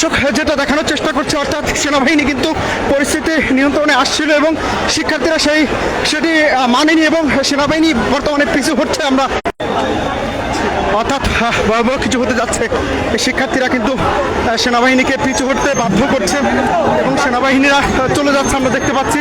দর্শক, যেটা দেখানোর চেষ্টা করছে, অর্থাৎ সেনাবাহিনী কিন্তু পরিস্থিতি নিয়ন্ত্রণে আসছিল এবং শিক্ষার্থীরা সেই, সেটি মানেনি এবং সেনাবাহিনী বর্তমানে পিছু হচ্ছে আমরা। অর্থাৎ ভয়াবহ কিছু হতে যাচ্ছে। শিক্ষার্থীরা কিন্তু সেনাবাহিনীকে পিছু হটতে বাধ্য করছে এবং সেনাবাহিনীরা চলে যাচ্ছে, আমরা দেখতে পাচ্ছি।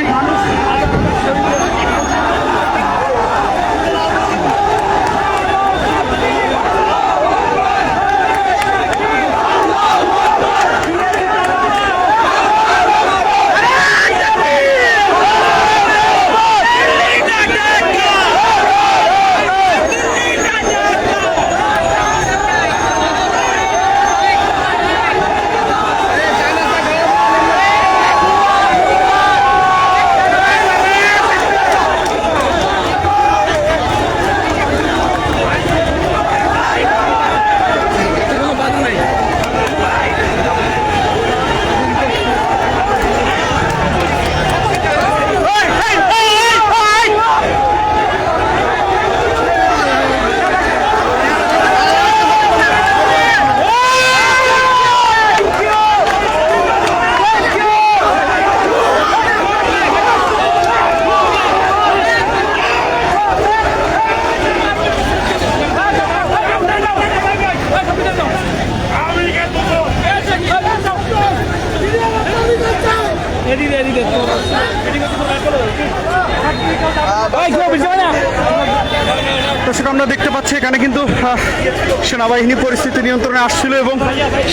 দর্শক, আমরা দেখতে পাচ্ছি এখানে কিন্তু সেনাবাহিনী পরিস্থিতি নিয়ন্ত্রণে আসছিল এবং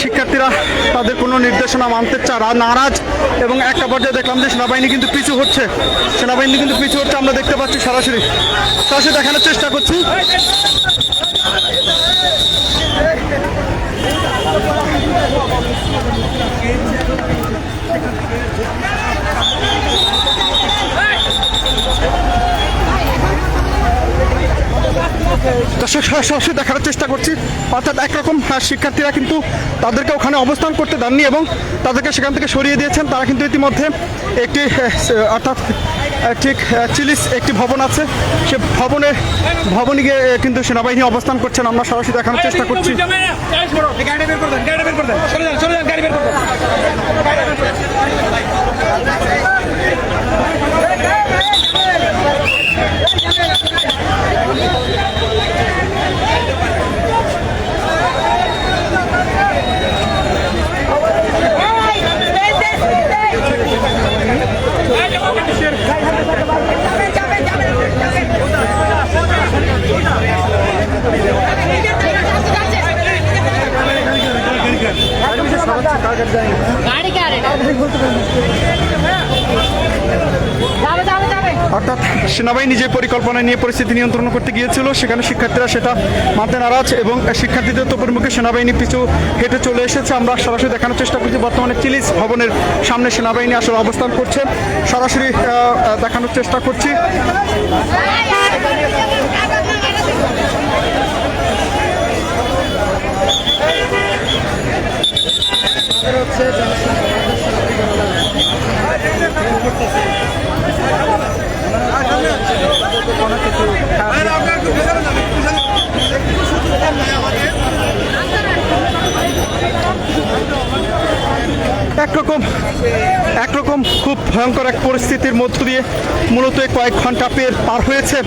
শিক্ষার্থীরা তাদের কোনো নির্দেশনা মানতে চারা নারাজ এবং একটা পর্যায়ে দেখলাম যে সেনাবাহিনী কিন্তু পিছু হচ্ছে। সেনাবাহিনী কিন্তু পিছু হচ্ছে, আমরা দেখতে পাচ্ছি সরাসরি। সরাসরি দেখানোর চেষ্টা করছি। সরাসরি দেখার চেষ্টা করছি। অর্থাৎ একরকম আহ, শিক্ষার্থীরা কিন্তু তাদেরকে ওখানে অবস্থান করতে দেননি এবং তাদেরকে সেখান থেকে সরিয়ে দিয়েছেন। তারা কিন্তু ইতিমধ্যে একটি অর্থাৎ ঠিক চিলিস একটি ভবন আছে। সে ভবনে ভবনে গিয়ে কিন্তু সেনাবাহিনী অবস্থান করছেন। আমরা সরাসরি দেখানোর চেষ্টা করছি। অর্থাৎ সেনাবাহিনী যে পরিকল্পনা নিয়ে পরিস্থিতি নিয়ন্ত্রণ করতে গিয়েছিল, সেখানে শিক্ষার্থীরা সেটা মানতে নারাজ এবং শিক্ষার্থীদের তো পরিমুখে সেনাবাহিনী পিছু হেঁটে চলে এসেছে। আমরা সরাসরি দেখানোর চেষ্টা করছি। বর্তমানে চিলিস ভবনের সামনে সেনাবাহিনী আসলে অবস্থান করছে। সরাসরি দেখানোর চেষ্টা করছি। একরকম একরকম খুব ভয়ঙ্কর এক পরিস্থিতির মধ্য দিয়ে মূলত কয়েক ঘণ্টা পের পার হয়েছে।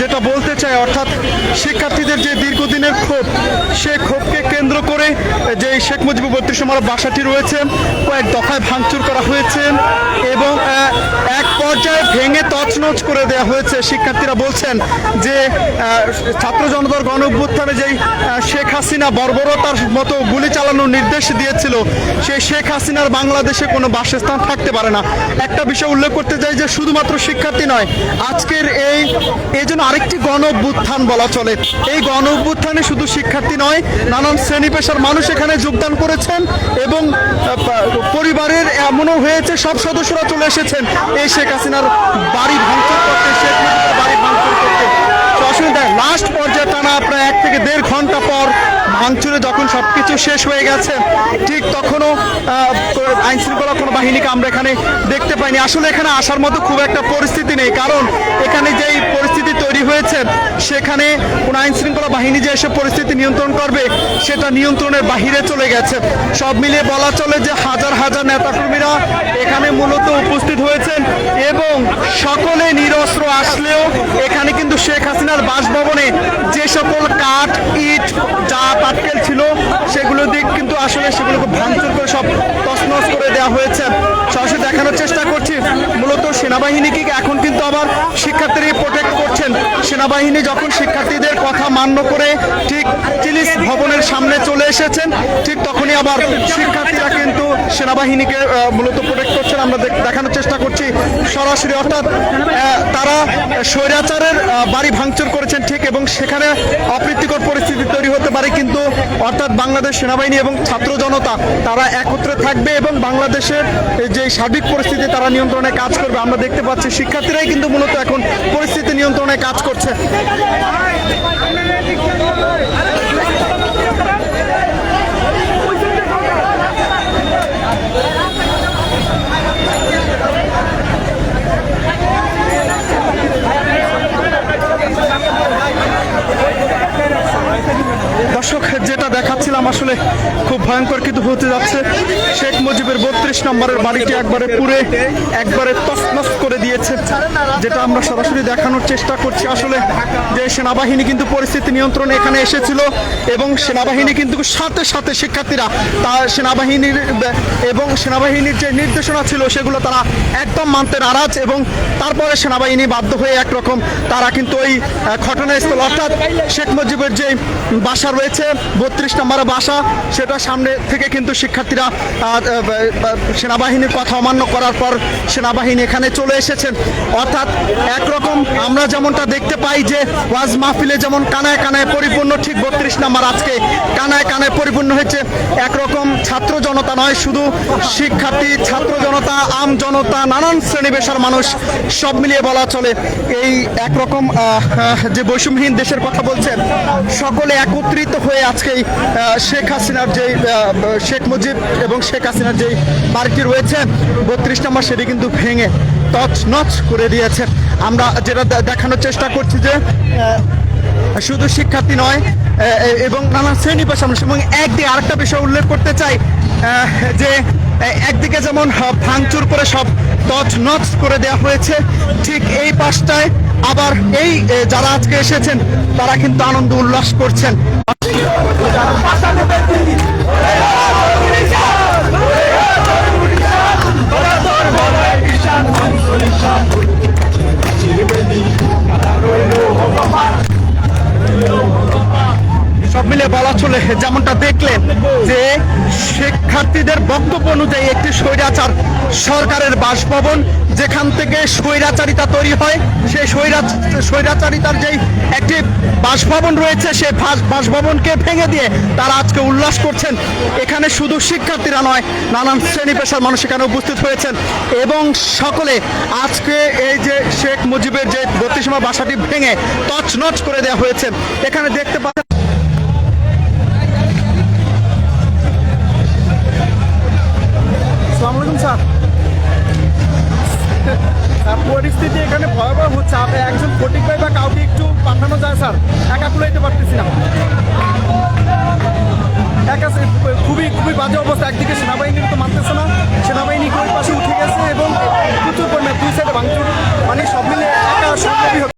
যেটা বলতে চাই, অর্থাৎ শিক্ষার্থীদের যে দীর্ঘদিনের ক্ষোভ, সে ক্ষোভকে কেন্দ্র করে যে শেখ মুজিবুর বত্রিশ নম্বর বাসাটি রয়েছে, কয়েক দফায় ভাঙচুর করা হয়েছে এবং এক পর্যায়ে ভেঙে তছনছ করে দেওয়া হয়েছে। শিক্ষার্থীরা বলছেন যে ছাত্র জনতার গণ অভ্যুত্থানে যেই শেখ হাসিনা বর্বরতার মতো গুলি চালানোর নির্দেশ দিয়েছিল, সেই শেখ হাসিনার বাংলাদেশে কোনো বাসস্থান থাকতে পারে না। একটা বিষয় উল্লেখ করতে চাই যে শুধুমাত্র শিক্ষার্থী নয়, আজকের এই এই জন্য আরেকটি গণ অভ্যুত্থান বলা চলে। এই গণ অভ্যুত্থানে শুধু শিক্ষার্থী নয়, নানান শ্রেণি পেশার মানুষ এখানে যোগদান করেছেন এবং পরিবারের এমনও হয়েছে, সব সদস্যরা চলে এসেছেন। এই শেখ হাসিনার বাড়ি ভাঙচুর করতে, শেখ বাড়ি ভাঙচুর করতে। অসুবিধা লাস্ট পর্যায়ে টানা প্রায় এক থেকে দেড় ঘণ্টা পর ভাঙচুরে যখন সব কিছু শেষ হয়ে গেছে, ঠিক তখনও আইন শৃঙ্খলা কোনো বাহিনীকে আমরা এখানে দেখতে পাইনি। আসলে এখানে আসার মতো খুব একটা পরিস্থিতি নেই, কারণ এখানে যেই পরিস্থিতি তৈরি হয়েছে, সেখানে কোন আইন শৃঙ্খলা বাহিনী যে এসে পরিস্থিতি নিয়ন্ত্রণ করবে, সেটা নিয়ন্ত্রণের বাহিরে চলে গেছে। সব মিলিয়ে বলা চলে যে হাজার হাজার নেতাকর্মীরা এখানে মূলত উপস্থিত হয়েছেন এবং সকলে নিরস্ত্র আসলেও এখানে কিন্তু শেখ হাসিনার বাসভবনে যে সকল কাঠ, ইট, যা পাটকেল ছিল, সেগুলো দিক কিন্তু আসলে সেগুলোকে ভাঙচুর করে সব তসনস করে দেওয়া হয়েছে। সরাসরি দেখানোর চেষ্টা করছি। সেনাবাহিনীকে এখন কিন্তু আবার শিক্ষার্থীরা প্রোটেক্ট করছেন? সেনাবাহিনী যখন শিক্ষার্থীদের কথা মান্য করে ঠিক চিলিস ভবনের সামনে চলে এসেছেন, ঠিক তখনই আবার শিক্ষার্থীরা কিন্তু সেনাবাহিনীকে মূলত প্রোটেক্ট করছেন। আমরা দেখানোর চেষ্টা করছি সরাসরি, অর্থাৎ তারা স্বৈরাচারের বাড়ি ভাঙচুর করেছেন ঠিক, এবং সেখানে অপ্রীতিকর পরিস্থিতি তৈরি হতে পারে, কিন্তু অর্থাৎ বাংলাদেশ সেনাবাহিনী এবং ছাত্র জনতা, তারা একত্রে থাকবে এবং বাংলাদেশের যে সার্বিক পরিস্থিতি, তারা নিয়ন্ত্রণে কাজ করবে। আমরা দেখতে পাচ্ছি শিক্ষার্থীরাই কিন্তু মূলত এখন পরিস্থিতি নিয়ন্ত্রণে কাজ করছে দর্শক যেটা দেখাচ্ছিলাম আসলে খুব ভয়ঙ্কর কিন্তু হতে যাচ্ছে। শেখ মুজিবের বত্রিশ নম্বরের বাড়িটি একবারে পুরে একবারে তছনছ করে দিয়েছে, যেটা আমরা সরাসরি দেখানোর চেষ্টা করছি। আসলে যে সেনাবাহিনী কিন্তু পরিস্থিতি নিয়ন্ত্রণে এখানে এসেছিল এবং সেনাবাহিনী কিন্তু সাথে সাথে শিক্ষার্থীরা তা সেনাবাহিনীর, এবং সেনাবাহিনীর যে নির্দেশনা ছিল সেগুলো তারা একদম মানতে নারাজ এবং তারপরে সেনাবাহিনী বাধ্য হয়ে একরকম তারা কিন্তু ওই ঘটনাস্থল অর্থাৎ শেখ মুজিবের যে বাসা রয়েছে, বত্রিশ নম্বরের বাসা সেটা সামনে থেকে কিন্তু শিক্ষার্থীরা সেনাবাহিনীর কথা অমান্য করার পর সেনাবাহিনী এখানে চলে এসেছেন। অর্থাৎ একরকম আমরা যেমনটা দেখতে পাই যে ওয়াজ মাহফিলে যেমন কানায় কানায় পরিপূর্ণ ঠিক বত্রিশ নম্বর আজকে কানায় কানায় পরিপূর্ণ হয়েছে। একরকম ছাত্র জনতা নয় শুধু শিক্ষার্থী ছাত্র জনতা আম জনতা নানান শ্রেণি পেশার মানুষ সব মিলিয়ে বলা চলে এই একরকম যে বৈষম্যহীন দেশের কথা বলছেন সকলে একত্রিত হয়ে আজকে এই, শেখ হাসিনার যেই শেখ মুজিব এবং শেখ হাসিনার যে বাড়িটি রয়েছে, বত্রিশ নম্বর সেটি কিন্তু ভেঙে তছ নচ করে দিয়েছে। আমরা যেটা দেখানোর চেষ্টা করছি যে শুধু শিক্ষার্থী নয় এবং নানা শ্রেণি পেশা মানুষ এবং একদিকে আরেকটা বিষয় উল্লেখ করতে চাই যে একদিকে যেমন ভাঙচুর করে সব তছ নচ করে দেওয়া হয়েছে, ঠিক এই পাশটায় আবার এই যারা আজকে এসেছেন, তারা কিন্তু আনন্দ উল্লাস করছেন। সব মিলে বলা চলে, যেমনটা দেখলেন যে শিক্ষার্থীদের বক্তব্য অনুযায়ী একটি স্বৈরাচার সরকারের বাসভবন, যেখান থেকে স্বৈরাচারিতা তৈরি হয়। সেই স্বৈরাচ, স্বৈরাচারিতার যেই একটি বাসভবন রয়েছে সেই বাসভবনকে ভেঙে দিয়ে তারা আজকে উল্লাস করছেন। এখানে শুধু শিক্ষার্থীরা নয়, নানান শ্রেণি পেশার মানুষ এখানে উপস্থিত হয়েছেন এবং সকলে আজকে এই যে শেখ মুজিবের যে বত্রিশমা বাসাটি ভেঙে তছনছ করে দেওয়া হয়েছে। এখানে দেখতে পাচ্ছেন আসসালামু আলাইকুম, স্যার। পরিস্থিতি এখানে ভয়াবহ হচ্ছে। আপনি একজন ফটিক ভাই বা কাউকে একটু পাঠানো যায়, স্যার? একা কুলাইতে পারতেছি না। একা খুবই খুবই বাজে অবস্থা। একদিকে সেনাবাহিনীর তো মানতেছে না। সেনাবাহিনী পাশে উঠে গেছে এবং প্রচুর পরিমাণে দুই সাইডে ভাঙচুর। মানে সব মিলে একা হচ্ছে।